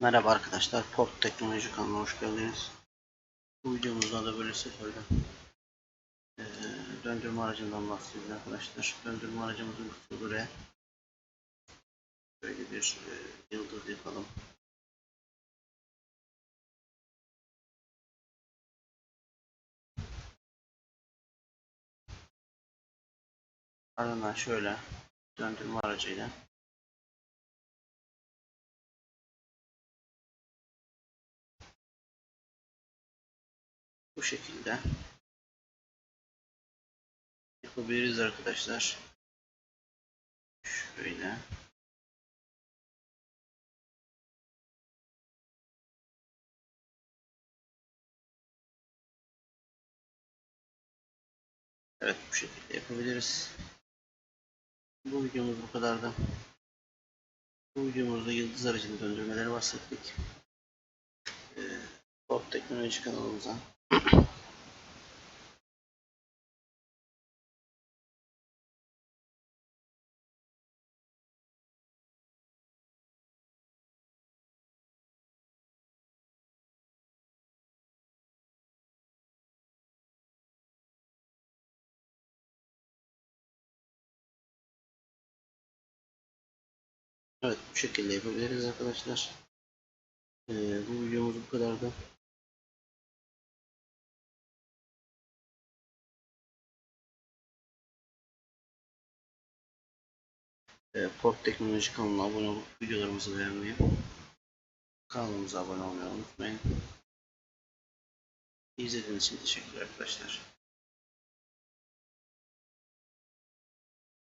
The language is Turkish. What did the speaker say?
Merhaba arkadaşlar, Port Teknoloji kanalına hoş geldiniz. Bu videomuzda da böyle seferden eee döndürme aracından bahsedeceğiz arkadaşlar. Döndürme aracımızın kutusu R. Böyle bir eee, yıldız yapalım. Ardından şöyle döndürme aracıyla bu şekilde yapabiliriz arkadaşlar. Şöyle. Evet bu şekilde yapabiliriz. Bu videomuz bu kadardı. Bu videomuzda yıldız aracını döndürmeleri bahsettik. Ee, Pop Teknoloji kanalımıza Evet bu şekilde yapabiliriz arkadaşlar. Ee, bu videomuz bu kadardı. Ee, Port Teknoloji kanalına abone olup videolarımızı beğenmeyi, kanalımıza abone olmayı unutmayın. İzlediğiniz için teşekkürler arkadaşlar.